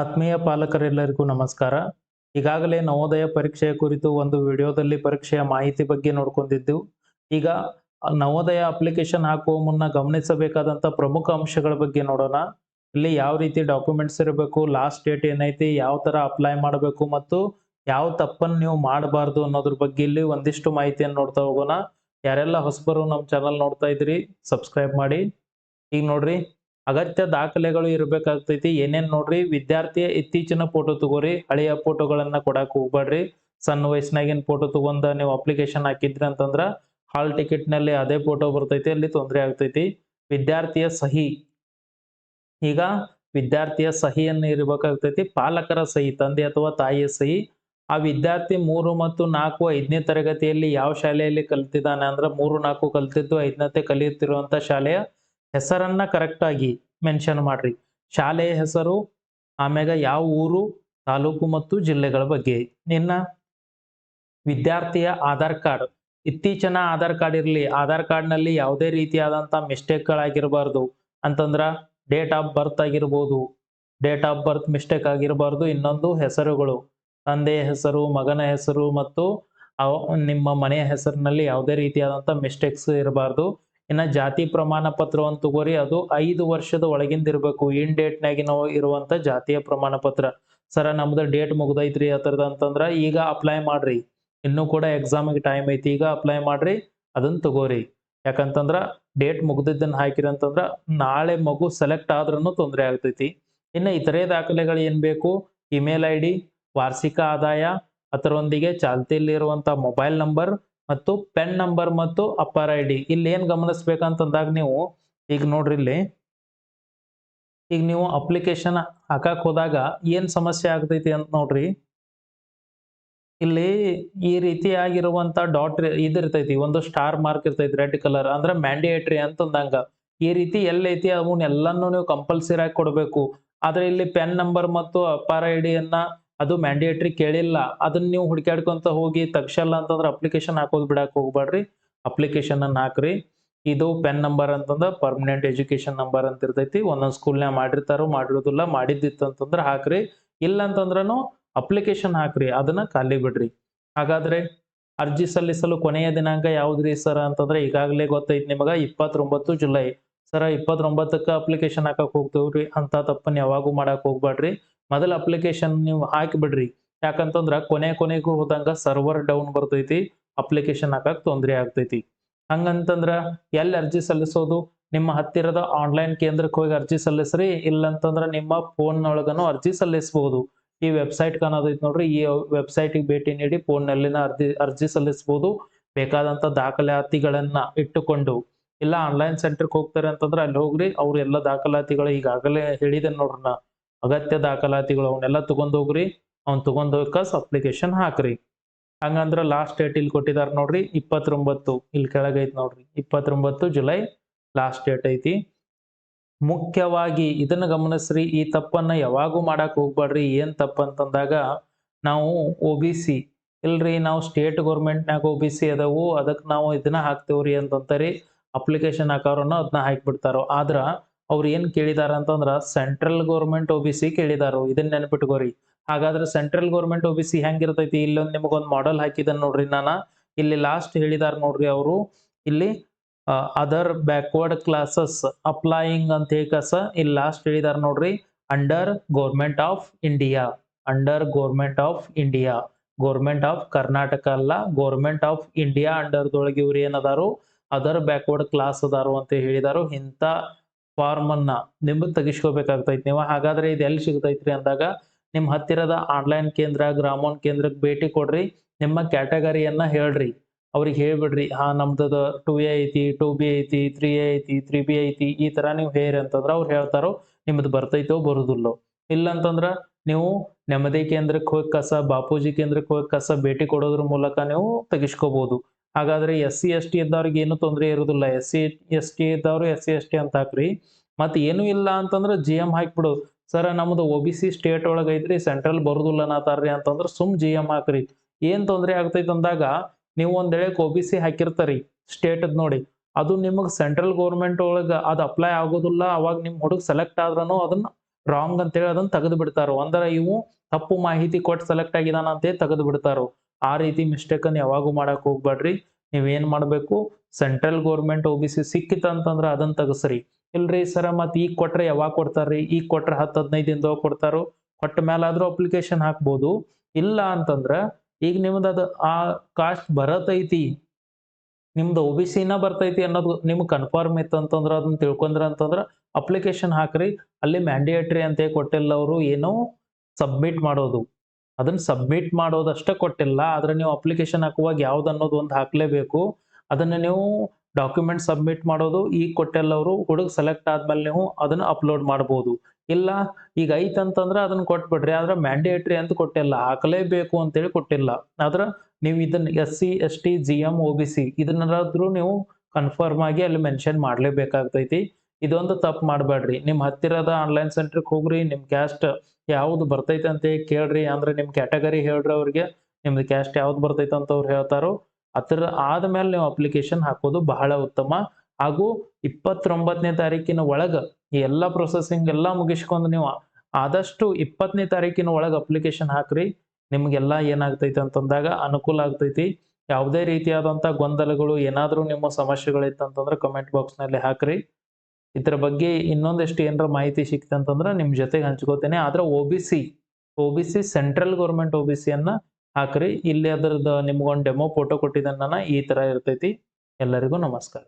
ಆತ್ಮೀಯ ಪಾಲಕರೆಲ್ಲರಿಗೂ ನಮಸ್ಕಾರ. ಈಗಾಗಲೇ ನವೋದಯ ಪರೀಕ್ಷೆಯ ಕುರಿತು ಒಂದು ವಿಡಿಯೋದಲ್ಲಿ ಪರೀಕ್ಷೆಯ ಮಾಹಿತಿ ಬಗ್ಗೆ ನೋಡ್ಕೊಂಡಿದ್ದೆವು ಈಗ ನವೋದಯ ಅಪ್ಲಿಕೇಶನ್ ಹಾಕುವ ಮುನ್ನ ಗಮನಿಸಬೇಕಾದಂಥ ಪ್ರಮುಖ ಅಂಶಗಳ ಬಗ್ಗೆ ನೋಡೋಣ. ಇಲ್ಲಿ ಯಾವ ರೀತಿ ಡಾಕ್ಯುಮೆಂಟ್ಸ್ ಇರಬೇಕು, ಲಾಸ್ಟ್ ಡೇಟ್ ಏನೈತಿ, ಯಾವ ತರ ಅಪ್ಲೈ ಮಾಡಬೇಕು ಮತ್ತು ಯಾವ ತಪ್ಪನ್ನು ನೀವು ಮಾಡಬಾರ್ದು ಅನ್ನೋದ್ರ ಬಗ್ಗೆ ಇಲ್ಲಿ ಒಂದಿಷ್ಟು ಮಾಹಿತಿಯನ್ನು ನೋಡ್ತಾ ಹೋಗೋಣ. ಯಾರೆಲ್ಲ ಹೊಸಬರು ನಮ್ಮ ಚಾನಲ್ ನೋಡ್ತಾ ಇದ್ರಿ, ಸಬ್ಸ್ಕ್ರೈಬ್ ಮಾಡಿ. ಈಗ ನೋಡ್ರಿ ಅಗತ್ಯ ದಾಖಲೆಗಳು ಇರಬೇಕಾಗ್ತೈತಿ. ಏನೇನ್ ನೋಡ್ರಿ? ವಿದ್ಯಾರ್ಥಿಯ ಇತ್ತೀಚಿನ ಫೋಟೋ ತಗೋರಿ. ಹಳೆಯ ಫೋಟೋಗಳನ್ನ ಕೊಡಕ್ ಹೋಗ್ಬೇಡ್ರಿ ಸಣ್ಣ ವಯಸ್ಸಿನಾಗಿನ ಫೋಟೋ ತಗೊಂಡ ನೀವು ಅಪ್ಲಿಕೇಶನ್ ಹಾಕಿದ್ರಿ ಅಂತಂದ್ರ ಹಾಲ್ ಟಿಕೆಟ್ನಲ್ಲಿ ಅದೇ ಫೋಟೋ ಬರ್ತೈತಿ. ಅಲ್ಲಿ ತೊಂದರೆ ಆಗ್ತೈತಿ. ವಿದ್ಯಾರ್ಥಿಯ ಸಹಿ. ಈಗ ವಿದ್ಯಾರ್ಥಿಯ ಸಹಿಯನ್ನು ಇರಬೇಕಾಗ್ತೈತಿ. ಪಾಲಕರ ಸಹಿ, ತಂದೆ ಅಥವಾ ತಾಯಿಯ ಸಹಿ. ಆ ವಿದ್ಯಾರ್ಥಿ ಮೂರು ಮತ್ತು ನಾಲ್ಕು, ಐದನೇ ತರಗತಿಯಲ್ಲಿ ಯಾವ ಶಾಲೆಯಲ್ಲಿ ಕಲ್ತಿದ್ದಾನೆ? ಅಂದ್ರೆ ಮೂರು, ನಾಲ್ಕು ಕಲ್ತಿದ್ದು ಐದನತೆ ಕಲಿಯುತ್ತಿರುವಂತ ಶಾಲೆಯ ಹೆಸರನ್ನ ಕರೆಕ್ಟ್ ಆಗಿ ಮೆನ್ಷನ್ ಮಾಡ್ರಿ. ಶಾಲೆಯ ಹೆಸರು, ಆಮ್ಯಾಗ ಯಾವ ಊರು, ತಾಲೂಕು ಮತ್ತು ಜಿಲ್ಲೆಗಳ ಬಗ್ಗೆ. ನಿನ್ನ ವಿದ್ಯಾರ್ಥಿಯ ಆಧಾರ್ ಕಾರ್ಡ್. ಇತ್ತೀಚಿನ ಆಧಾರ್ ಕಾರ್ಡ್ ಇರಲಿ. ಆಧಾರ್ ಕಾರ್ಡ್ನಲ್ಲಿ ಯಾವುದೇ ರೀತಿಯಾದಂತ ಮಿಸ್ಟೇಕ್ಗಳಾಗಿರಬಾರ್ದು. ಅಂತಂದ್ರ ಡೇಟ್ ಆಫ್ ಬರ್ತ್ ಆಗಿರ್ಬೋದು. ಡೇಟ್ ಆಫ್ ಬರ್ತ್ ಮಿಸ್ಟೇಕ್ ಆಗಿರಬಾರ್ದು. ಇನ್ನೊಂದು ಹೆಸರುಗಳು. ತಂದೆಯ ಹೆಸರು, ಮಗನ ಹೆಸರು ಮತ್ತು ನಿಮ್ಮ ಮನೆಯ ಹೆಸರಿನಲ್ಲಿ ಯಾವುದೇ ರೀತಿಯಾದಂತ ಮಿಸ್ಟೇಕ್ಸ್ ಇರಬಾರ್ದು. ಇನ್ನ ಜಾತಿ ಪ್ರಮಾಣ ಪತ್ರವನ್ನು ತಗೋರಿ, ಅದು ಐದು ವರ್ಷದ ಒಳಗಿಂದ ಇರಬೇಕು. ಇನ್ ಡೇಟ್ನಾಗಿನ ನಾವು ಇರುವಂತ ಜಾತಿಯ ಪ್ರಮಾಣ ಪತ್ರ. ಸರ, ನಮ್ದು ಡೇಟ್ ಮುಗ್ದೈತ್ರಿ ಆ ಥರದ್ದು ಅಂತಂದ್ರ ಈಗ ಅಪ್ಲೈ ಮಾಡ್ರಿ. ಇನ್ನೂ ಕೂಡ ಎಕ್ಸಾಮಿಗೆ ಟೈಮ್ ಐತಿ, ಈಗ ಅಪ್ಲೈ ಮಾಡ್ರಿ ಅದನ್ನ ತಗೋರಿ. ಯಾಕಂತಂದ್ರ ಡೇಟ್ ಮುಗ್ದಿದ್ದನ್ನ ಹಾಕಿರಿ ಅಂತಂದ್ರ ನಾಳೆ ಮಗು ಸೆಲೆಕ್ಟ್ ಆದ್ರೂ ತೊಂದರೆ ಆಗ್ತೈತಿ. ಇನ್ನು ಇತರೆ ದಾಖಲೆಗಳು ಏನ್ ಬೇಕು? ಇಮೇಲ್ ಐ ವಾರ್ಷಿಕ ಆದಾಯ ಅದರೊಂದಿಗೆ ಚಾಲ್ತಿಯಲ್ಲಿರುವಂಥ ಮೊಬೈಲ್ ನಂಬರ್ ಮತ್ತು ಪೆನ್ ನಂಬರ್ ಮತ್ತು ಅಪ್ಪರ್ ಐ ಡಿ ಇಲ್ಲಿ ಏನ್ ಗಮನಿಸ್ಬೇಕಂತಂದಾಗ ನೀವು, ಈಗ ನೋಡ್ರಿ ಇಲ್ಲಿ. ಈಗ ನೀವು ಅಪ್ಲಿಕೇಶನ್ ಹಾಕಕ್ ಹೋದಾಗ ಏನ್ ಸಮಸ್ಯೆ ಆಗ್ತೈತಿ ಅಂತ ನೋಡ್ರಿ. ಇಲ್ಲಿ ಈ ರೀತಿಯಾಗಿರುವಂತ ಡಾಟ್ ಇದಿರ್ತೈತಿ ಒಂದು ಸ್ಟಾರ್ ಮಾರ್ಕ್ ಇರ್ತೈತಿ ರೆಡ್ ಕಲರ್ ಅಂದ್ರೆ ಮ್ಯಾಂಡೇಟ್ರಿ ಅಂತಂದಂಗ. ಈ ರೀತಿ ಎಲ್ಲೈತಿ ಅವನ್ನೆಲ್ಲನೂ ನೀವು ಕಂಪಲ್ಸರಿ ಆಗಿ ಕೊಡಬೇಕು. ಆದ್ರೆ ಇಲ್ಲಿ ಪೆನ್ ನಂಬರ್ ಮತ್ತು ಅಪಾರ ಐ ಡಿಯನ್ನ ಅದು ಮ್ಯಾಂಡೇಟ್ರಿ ಕೇಳಿಲ್ಲ. ಅದನ್ನ ನೀವು ಹುಡುಕಾಡ್ಕೊಂತ ಹೋಗಿ ತಕ್ಷಲ್ಲ ಅಂತಂದ್ರೆ ಅಪ್ಲಿಕೇಶನ್ ಹಾಕೋದು ಬಿಡಕ್ ಹೋಗ್ಬೇಡ್ರಿ ಅಪ್ಲಿಕೇಶನ್ ಅನ್ನ ಹಾಕ್ರಿ. ಇದು ಪೆನ್ ನಂಬರ್ ಅಂತಂದ್ರೆ ಪರ್ಮನೆಂಟ್ ಎಜುಕೇಶನ್ ನಂಬರ್ ಅಂತ ಇರ್ತೈತಿ. ಒಂದೊಂದು ಸ್ಕೂಲ್ನ್ಯಾಗ ಮಾಡಿರ್ತಾರೋ ಮಾಡಿರೋದಿಲ್ಲ, ಮಾಡಿದ್ದಿತ್ತು ಅಂತಂದ್ರೆ ಹಾಕ್ರಿ. ಇಲ್ಲ ಅಂತಂದ್ರನು ಅಪ್ಲಿಕೇಶನ್ ಹಾಕ್ರಿ. ಅದನ್ನ ಖಾಲಿ ಬಿಡ್ರಿ. ಹಾಗಾದ್ರೆ ಅರ್ಜಿ ಸಲ್ಲಿಸಲು ಕೊನೆಯ ದಿನಾಂಕ ಯಾವ್ದ್ರಿ ಸರ್ ಅಂತಂದ್ರೆ ಈಗಾಗಲೇ ಗೊತ್ತೈತಿ ನಿಮಗ ಇಪ್ಪತ್ತೊಂಬತ್ತು ಜುಲೈ. ಸರ, ಇಪ್ಪತ್ತೊಂಬತ್ತಕ್ಕ ಅಪ್ಲಿಕೇಶನ್ ಹಾಕಕ್ ಹೋಗ್ತೇವ್ರಿ. ಅಂತ ತಪ್ಪನ್ನ ಯಾವಾಗೂ ಮಾಡಕ್ ಹೋಗ್ಬೇಡ್ರಿ ಮೊದಲ ಅಪ್ಲಿಕೇಶನ್ ನೀವು ಹಾಕಿಬಿಡ್ರಿ. ಯಾಕಂತಂದ್ರೆ ಕೊನೆ ಕೊನೆಗೂ ಹೋದಂಗ ಸರ್ವರ್ ಡೌನ್ ಬರ್ತೈತಿ ಅಪ್ಲಿಕೇಶನ್ ಹಾಕಕ್ ತೊಂದರೆ ಆಗ್ತೈತಿ. ಹಂಗಂತಂದ್ರ ಎಲ್ಲಿ ಅರ್ಜಿ ಸಲ್ಲಿಸೋದು? ನಿಮ್ಮ ಹತ್ತಿರದ ಆನ್ಲೈನ್ ಕೇಂದ್ರಕ್ಕೆ ಹೋಗಿ ಅರ್ಜಿ ಸಲ್ಲಿಸ್ರಿ, ಇಲ್ಲಂತಂದ್ರ ನಿಮ್ಮ ಫೋನ್ ಒಳಗನು ಅರ್ಜಿ ಸಲ್ಲಿಸಬಹುದು ಈ ವೆಬ್ಸೈಟ್ ಕಾಣೋದೈತಿ ನೋಡ್ರಿ, ಈ ವೆಬ್ಸೈಟ್ ಭೇಟಿ ನೀಡಿ ಫೋನ್ ನಲ್ಲಿನ ಅರ್ಜಿ ಅರ್ಜಿ ಸಲ್ಲಿಸಬಹುದು ಬೇಕಾದಂತ ದಾಖಲಾತಿಗಳನ್ನ ಇಟ್ಟುಕೊಂಡು. ಇಲ್ಲ ಆನ್ಲೈನ್ ಸೆಂಟರ್ಗೆ ಹೋಗ್ತಾರೆ ಅಂತಂದ್ರೆ ಅಲ್ಲಿ ಹೋಗ್ರಿ ಅವ್ರ ಎಲ್ಲ ದಾಖಲಾತಿಗಳು ಈಗಾಗಲೇ ಹೇಳಿದೆ ನೋಡ್ರಿ ನಾ. ಅಗತ್ಯ ದಾಖಲಾತಿಗಳು ಅವನ್ನೆಲ್ಲ ತಗೊಂಡ್ ಹೋಗ್ರಿ. ಅವ್ನ ತಗೊಂಡ್ ಹೋಗಸ್ ಅಪ್ಲಿಕೇಶನ್ ಹಾಕ್ರಿ. ಹಂಗಂದ್ರ ಲಾಸ್ಟ್ ಡೇಟ್ ಇಲ್ಲಿ ಕೊಟ್ಟಿದಾರ ನೋಡ್ರಿ, ಇಪ್ಪತ್ತೊಂಬತ್ತು. ಇಲ್ಲಿ ಕೆಳಗೈತಿ ನೋಡ್ರಿ, ಇಪ್ಪತ್ತೊಂಬತ್ತು ಜುಲೈ ಲಾಸ್ಟ್ ಡೇಟ್ ಐತಿ. ಮುಖ್ಯವಾಗಿ ಇದನ್ನ ಗಮನಿಸ್ರಿ, ಈ ತಪ್ಪನ್ನ ಯಾವಾಗೂ ಮಾಡಕ್ ಹೋಗ್ಬೇಡ್ರಿ ಏನ್ ತಪ್ಪ ಅಂತಂದಾಗ ನಾವು ಒ ಬಿ ಸಿ ಇಲ್ರಿ ನಾವು ಸ್ಟೇಟ್ ಗೌರ್ಮೆಂಟ್ನಾಗ ಒ ಬಿ ಸಿ ಅದಾವು ಅದಕ್ಕೆ ನಾವು ಇದನ್ನ ಹಾಕ್ತೇವ್ರಿ ಅಂತಂತಾರೆ ಅಪ್ಲಿಕೇಶನ್ ಹಾಕೋರನ್ನ ಅದನ್ನ ಹಾಕ್ಬಿಡ್ತಾರೋ. ಆದ್ರ ಅವ್ರು ಏನ್ ಕೇಳಿದಾರ ಅಂತಂದ್ರ central government O B C ಕೇಳಿದಾರು ಇದನ್ನ ನೆನಪಿಟ್ಕೋರಿ. ಹಾಗಾದ್ರೆ central government O B C ಹೆಂಗಿರ್ತೈತಿ? ಇಲ್ಲೊಂದು ನಿಮಗೊಂದು ಮಾಡೆಲ್ ಹಾಕಿದನ್ ನೋಡ್ರಿ ನಾನ. ಇಲ್ಲಿ ಲಾಸ್ಟ್ ಹೇಳಿದಾರ ನೋಡ್ರಿ ಅವರು. ಇಲ್ಲಿ ಅದರ್ ಬ್ಯಾಕ್ವರ್ಡ್ ಕ್ಲಾಸಸ್ ಅಪ್ಲೈಯಿಂಗ್ ಅಂತ ಹೇಗಸ ಇಲ್ಲಿ ಲಾಸ್ಟ್ ಹೇಳಿದಾರ ನೋಡ್ರಿ. Under government of India under government of India government of Karnataka ಅಲ್ಲ ಗೌರ್ಮೆಂಟ್ ಆಫ್ ಇಂಡಿಯಾ ಅಂಡರ್ದೊಳಗೆ ಇವ್ರು ಏನದಾರು ಅದರ್? ಬ್ಯಾಕ್ವರ್ಡ್ ಕ್ಲಾಸ್ ಅದಾರು ಅಂತ ಹೇಳಿದಾರು. ಇಂಥ ಫಾರ್ಮ್ ಅನ್ನ ನಿಮ್ಗೆ ತೆಗಿಸ್ಕೋಬೇಕಾಗ್ತೈತಿ ನೀವು. ಹಾಗಾದ್ರೆ ಇದು ಎಲ್ಲಿ ಸಿಗ್ತೈತ್ರಿ ಅಂದಾಗ ನಿಮ್ಮ ಹತ್ತಿರದ ಆನ್ಲೈನ್ ಕೇಂದ್ರ, ಗ್ರಾಮೋನ್ ಕೇಂದ್ರಕ್ಕೆ ಭೇಟಿ ಕೊಡ್ರಿ. ನಿಮ್ಮ ಕ್ಯಾಟಗರಿಯನ್ನ ಹೇಳ್ರಿ. ಅವ್ರಿಗೆ ಹೇಳ್ಬಿಡ್ರಿ, ಹಾ ನಮ್ದು ಟೂ ಎ ಐತಿ ಟೂ ಬಿ ಐತಿ ತ್ರೀ ಎ ಐತಿ ತ್ರೀ ಬಿ ಐತಿ, ಈ ತರ ನೀವು ಹೇರಿ ಅಂತಂದ್ರ ಅವ್ರು ಹೇಳ್ತಾರೋ ನಿಮ್ದು ಬರ್ತೈತೋ ಬರುದಿಲ್ಲೋ. ಇಲ್ಲ ಅಂತಂದ್ರ ನೀವು ನೆಮ್ಮದಿ ಕೇಂದ್ರಕ್ಕೆ ಹೋಗಿ ಕಸ, ಬಾಪೂಜಿ ಕೇಂದ್ರಕ್ಕೆ ಹೋಗಿ ಕಸ ಭೇಟಿ ಕೊಡೋದ್ರ ಮೂಲಕ ನೀವು ತೆಗಿಸ್ಕೋಬಹುದು ಹಾಗಾದ್ರೆ ಎಸ್ ಸಿ ಎಸ್ ಟಿ ಇದ್ದವ್ರಿಗೆ ಏನು ತೊಂದರೆ ಇರೋದಿಲ್ಲ. ಎಸ್ ಸಿ ಎಸ್ ಟಿ ಇದ್ದವ್ರು ಎಸ್ ಸಿ ಎಸ್ ಟಿ ಅಂತ ಹಾಕ್ರಿ. ಮತ್ತೆ ಏನು ಇಲ್ಲ ಅಂತಂದ್ರೆ ಜಿ ಎಂ ಹಾಕ್ಬಿಡು. ಸರ್, ನಮ್ದು ಒ ಬಿ ಸಿ ಸ್ಟೇಟ್ ಒಳಗೆ ಐತ್ರಿ ಸೆಂಟ್ರಲ್ ಬರುದಿಲ್ಲ ಅನ್ನತಾರ್ರಿ ಅಂತಂದ್ರೆ ಸುಮ್ ಜಿ ಎಂ ಹಾಕ್ರಿ. ಏನ್ ತೊಂದರೆ ಆಗ್ತೈತೆ ಅಂದಾಗ ನೀವು ಒಂದ್ ಹೇಳಕ್ ಒ ಬಿ ಸಿ ಹಾಕಿರ್ತಾರಿ ಸ್ಟೇಟ್ ನೋಡಿ. ಅದು ನಿಮಗೆ ಸೆಂಟ್ರಲ್ ಗೌರ್ಮೆಂಟ್ ಒಳಗ ಅದ್ ಅಪ್ಲೈ ಆಗೋದಿಲ್ಲ. ಅವಾಗ ನಿಮ್ಮ ಹುಡುಗ ಸೆಲೆಕ್ಟ್ ಆದ್ರೂ ಅದನ್ನ ರಾಂಗ್ ಅಂತೇಳಿ ಅದನ್ನ ತೆಗೆದು ಬಿಡ್ತಾರೋ ಅಂದ್ರೆ ಇವು ತಪ್ಪು ಮಾಹಿತಿ ಕೊಟ್ಟು ಸೆಲೆಕ್ಟ್ ಆಗಿದಾನ ಅಂತೇಳಿ ತೆಗೆದು ಬಿಡ್ತಾರೋ ಆ ರೀತಿ ಮಿಸ್ಟೇಕ್ ಅನ್ನು ಯಾವಾಗೂ ಮಾಡಕ್ ಹೋಗ್ಬೇಡ್ರಿ. ನೀವೇನು ಮಾಡಬೇಕು? Central government O B C ಸಿಕ್ಕಿತ ಅಂತಂದ್ರ ಅದನ್ನ ತೆಗಸ್ರಿ. ಇಲ್ರಿ ಸರ, ಮತ್ ಈಗ ಕೊಟ್ರೆ ಯಾವಾಗ ಕೊಡ್ತಾರ್ರಿ? ಈಗ ಕೊಟ್ರೆ ಹತ್ತು ಹದಿನೈದು ದಿನದಾಗ ಕೊಡ್ತಾರೋ? ಕೊಟ್ಟ ಮೇಲಾದರೂ ಅಪ್ಲಿಕೇಶನ್ ಹಾಕ್ಬೋದು. ಇಲ್ಲ ಅಂತಂದ್ರ ಈಗ ನಿಮ್ದು ಅದು ಆ ಕಾಸ್ಟ್ ಬರತೈತಿ. ನಿಮ್ದು ಒ ಬಿ ಸಿನ ಬರ್ತೈತಿ ಅನ್ನೋದು ನಿಮ್ಗೆ ಕನ್ಫರ್ಮ್ ಇತ್ತು ಅಂತಂದ್ರ ಅದನ್ನ ತಿಳ್ಕೊಂಡ್ರೆ ಅಂತಂದ್ರೆ ಅಪ್ಲಿಕೇಶನ್ ಹಾಕ್ರಿ. ಅಲ್ಲಿ ಮ್ಯಾಂಡೇಟ್ರಿ ಅಂತ ಕೊಟ್ಟಿಲ್ಲ ಅವರು ಏನೋ ಸಬ್ಮಿಟ್ ಮಾಡೋದು. ಅದನ್ನ ಸಬ್ಮಿಟ್ ಮಾಡೋದಷ್ಟೇ ಕೊಟ್ಟಿಲ್ಲ, ಆದ್ರೆ ನೀವು ಅಪ್ಲಿಕೇಶನ್ ಹಾಕುವಾಗ ಯಾವ್ದು ಅನ್ನೋದು ಒಂದು ಹಾಕ್ಲೇಬೇಕು. ಅದನ್ನ ನೀವು ಡಾಕ್ಯುಮೆಂಟ್ ಸಬ್ಮಿಟ್ ಮಾಡೋದು, ಈಗ ಕೊಟ್ಟಿಲ್ಲ ಅವರು ಹುಡುಗ ಸೆಲೆಕ್ಟ್ ಆದ್ಮೇಲೆ ನೀವು ಅದನ್ನ ಅಪ್ಲೋಡ್ ಮಾಡ್ಬೋದು. ಇಲ್ಲ, ಈಗ ಐತ್ ಅಂತಂದ್ರೆ ಅದನ್ನ ಕೊಟ್ಬಿಡ್ರಿ, ಆದ್ರೆ ಮ್ಯಾಂಡೇಟ್ರಿ ಅಂತ ಕೊಟ್ಟಿಲ್ಲ, ಹಾಕಲೇಬೇಕು ಅಂತೇಳಿ ಕೊಟ್ಟಿಲ್ಲ. ಆದ್ರೆ ನೀವು ಇದನ್ನ S C S T G M O B C ಇದನ್ನಾದ್ರೂ ನೀವು ಕನ್ಫರ್ಮ್ ಆಗಿ ಅಲ್ಲಿ ಮೆನ್ಷನ್ ಮಾಡ್ಲೇಬೇಕಾಗ್ತೈತಿ. ಇದೊಂದು ತಪ್ಪು ಮಾಡಬೇಡ್ರಿ. ನಿಮ್ಮ ಹತ್ತಿರದ ಆನ್ಲೈನ್ ಸೆಂಟ್ರಿಗೆ ಹೋಗ್ರಿ ನಿಮ್ಮ ಕ್ಯಾಸ್ಟ್ ಯಾವ್ದು ಬರ್ತೈತೆ ಅಂತ ಕೇಳ್ರಿ. ಅಂದ್ರೆ ನಿಮ್ಮ ಕ್ಯಾಟಗರಿ ಹೇಳ್ರಿ ಅವ್ರಿಗೆ, ನಿಮ್ದು ಕ್ಯಾಸ್ಟ್ ಯಾವ್ದು ಬರ್ತೈತೆ ಅಂತ ಅವ್ರು ಹೇಳ್ತಾರೋ, ಅದರ ಆದ್ಮೇಲೆ ನೀವು ಅಪ್ಲಿಕೇಶನ್ ಹಾಕೋದು ಬಹಳ ಉತ್ತಮ. ಹಾಗೂ ಇಪ್ಪತ್ತೊಂಬತ್ತನೇ ತಾರೀಕಿನ ಒಳಗ ಈ ಎಲ್ಲ ಪ್ರೊಸೆಸಿಂಗ್ ಎಲ್ಲ ಮುಗಿಸ್ಕೊಂಡು ನೀವು ಆದಷ್ಟು ಇಪ್ಪತ್ತನೇ ತಾರೀಕಿನ ಒಳಗೆ ಅಪ್ಲಿಕೇಶನ್ ಹಾಕ್ರಿ. ನಿಮಗೆಲ್ಲ ಏನಾಗ್ತೈತೆ ಅಂತಂದಾಗ ಅನುಕೂಲ ಆಗ್ತೈತಿ. ಯಾವುದೇ ರೀತಿಯಾದಂಥ ಗೊಂದಲಗಳು ಏನಾದರೂ ನಿಮ್ಮ ಸಮಸ್ಯೆಗಳಿತ್ತಂತಂದ್ರೆ ಕಮೆಂಟ್ ಬಾಕ್ಸ್ನಲ್ಲಿ ಹಾಕ್ರಿ. ಇದ್ರ ಬಗ್ಗೆ ಇನ್ನೊಂದಷ್ಟು ಏನಾರ ಮಾಹಿತಿ ಸಿಕ್ತು ಅಂತಂದ್ರೆ ನಿಮ್ಮ ಜೊತೆಗೆ ಹಂಚ್ಕೋತೇನೆ. ಆದ್ರೆ O B C O B C central government O B ಸಿಯನ್ನ ಹಾಕ್ರಿ. ಇಲ್ಲಿ ಅದ್ರದ್ದು ನಿಮ್ಗೊಂದು ಡೆಮೋ ಫೋಟೋ ನಾನು ಈ ತರ ಇರ್ತೈತಿ. ಎಲ್ಲರಿಗೂ ನಮಸ್ಕಾರ.